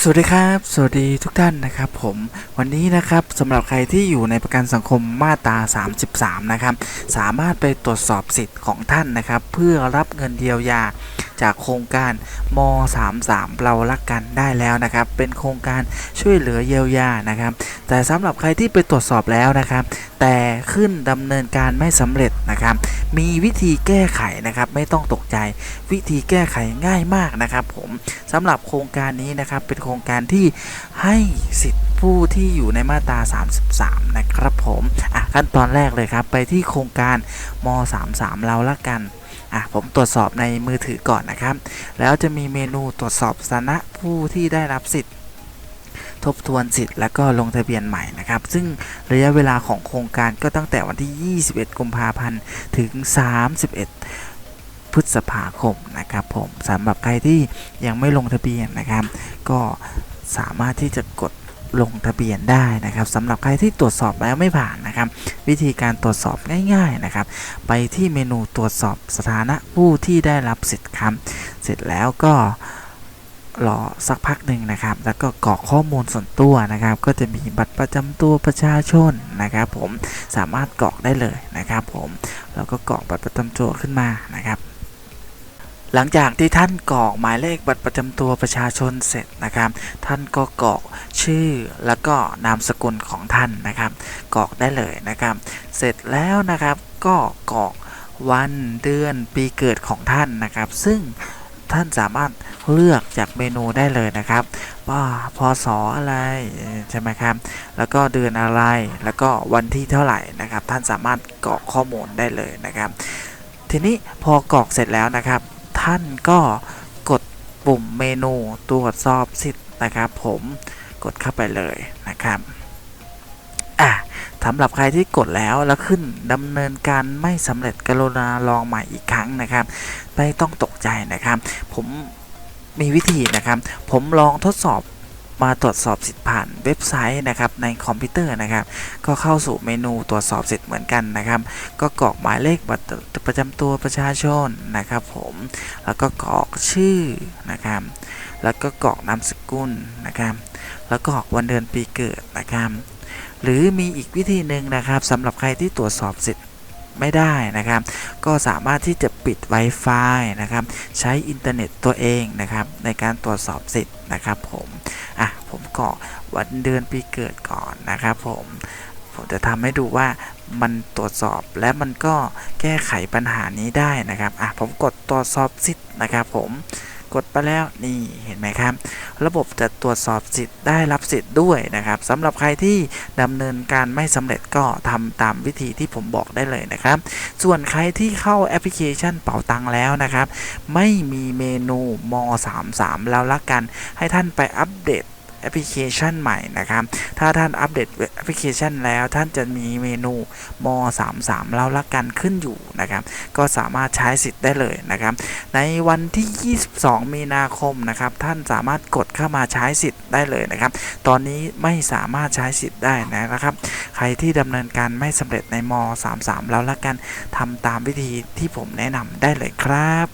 สวัสดีครับ สวัสดีทุกท่านนะครับผมวันนี้นะครับสำหรับใครที่อยู่ในประกันสังคมมาตรา 33 นะครับ สามารถไปตรวจสอบสิทธิ์ของท่านนะครับ เพื่อรับเงินเยียวยา จากโครงการม 33 เรารักกันได้แล้วนะครับ เป็นโครงการช่วยเหลือเยียวยานะครับ แต่สำหรับใครที่ไปตรวจสอบแล้วนะครับ แต่ขึ้นดำเนินการไม่สำเร็จนะครับ มีวิธีแก้ไขนะครับ ไม่ต้องตกใจ วิธีแก้ไขง่ายมากนะครับผมสำหรับโครงการนี้นะครับ เป็นโครงการที่ให้สิทธิผู้ที่อยู่ในมาตรา 33 นะครับผม อะขั้นตอนแรกเลยครับ ไปที่โครงการม 33 เราละกัน อะผมตรวจสอบในมือถือก่อนนะครับ แล้วจะมีเมนูตรวจสอบสถานะผู้ที่ได้รับสิทธิ์ทบทวนสิทธิ์แล้วก็ลงทะเบียนใหม่นะครับ ซึ่งระยะเวลาของโครงการก็ตั้งแต่วันที่ 21 กุมภาพันธ์ ถึง 31 พฤษภาคมนะครับผมสำหรับใครที่ยังไม่ลงทะเบียนนะครับ ก็สามารถที่จะกด ลงทะเบียนได้นะครับสำหรับใครที่ตรวจสอบแล้วไม่ผ่านนะครับ วิธีการตรวจสอบง่าย ๆนะครับ ไปที่เมนูตรวจสอบสถานะผู้ที่ได้รับสิทธิ์ครับเสร็จแล้วก็รอสักพักหนึ่งนะครับ แล้วก็กรอกข้อมูลส่วนตัวนะครับ ก็จะมีบัตรประจำตัวประชาชนนะครับ ผมสามารถกรอกได้เลยนะครับ ผมแล้วก็กรอกบัตรประจำตัวขึ้นมานะครับ หลังจากที่ท่านกรอกหมายเลขบัตรประจำตัวประชาชนเสร็จนะครับ ท่านก็กรอกชื่อแล้วก็นามสกุลของท่านนะครับกรอกได้เลยนะครับ เสร็จแล้วนะครับก็กรอกวันเดือนปีเกิดของท่านนะครับ ซึ่งท่านสามารถเลือกจากเมนูได้เลยนะครับว่าพศอะไรใช่ไหมครับ แล้วก็เดือนอะไร แล้วก็วันที่เท่าไหร่นะครับ ท่านสามารถกรอกข้อมูลได้เลยนะครับ ทีนี้พอกรอกเสร็จแล้วนะครับ ท่านก็กดปุ่มเมนูตรวจสอบสิทธิ์นะครับ ผมกดเข้าไปเลยนะครับอะสำหรับใครที่กดแล้วแล้วขึ้นดำเนินการไม่สำเร็จกรุณาลองใหม่อีกครั้งนะครับ ไม่ต้องตกใจนะครับ ผมมีวิธีนะครับ ผมลองทดสอบ มาตรวจสอบสิทธิ์ผ่านเว็บไซต์นะครับในคอมพิวเตอร์นะครับ ก็เข้าสู่เมนูตรวจสอบสิทธิ์เหมือนกันนะครับ ก็กรอกหมายเลขบัตรประจำตัวประชาชนนะครับผมแล้วก็กรอกชื่อนะครับ แล้วก็กรอกนามสกุลนะครับ แล้วก็กรอกวันเดือนปีเกิดนะครับ หรือมีอีกวิธีหนึ่งนะครับสำหรับใครที่ตรวจสอบสิทธิ์ ไม่ได้นะครับ ก็สามารถที่จะปิด Wi-Fi นะครับ ใช้อินเทอร์เน็ตตัวเองนะครับ ในการตรวจสอบสิทธิ์นะครับผมอะผมก่อวันเดือนปีเกิดก่อนนะครับผมผมจะทำให้ดูว่ามันตรวจสอบและมันก็แก้ไขปัญหานี้ได้นะครับอะผมกดตรวจสอบสิทธิ์นะครับผม กดไปแล้วนี่เห็นไหมครับ ระบบจะตรวจสอบสิทธิ์ได้รับสิทธิ์ด้วยนะครับสำหรับใครที่ดำเนินการไม่สำเร็จก็ทำตามวิธีที่ผมบอกได้เลยนะครับ ส่วนใครที่เข้าแอปพลิเคชันเป๋าตังแล้วนะครับ ไม่มีเมนูม 33 แล้วละกัน ให้ท่านไปอัปเดต แอปพลิเคชันใหม่นะครับ ถ้าท่านอัปเดตแอปพลิเคชันแล้วท่านจะมีเมนูม33แล้วละกันขึ้นอยู่นะครับ ก็สามารถใช้สิทธิ์ได้เลยนะครับ ในวันที่ 22 มีนาคมนะครับ ท่านสามารถกดเข้ามาใช้สิทธิ์ได้เลยนะครับ ตอนนี้ไม่สามารถใช้สิทธิ์ได้นะครับ ใครที่ดำเนินการไม่สำเร็จในม33แล้วละกันทำตามวิธีที่ผมแนะนำได้เลยครับ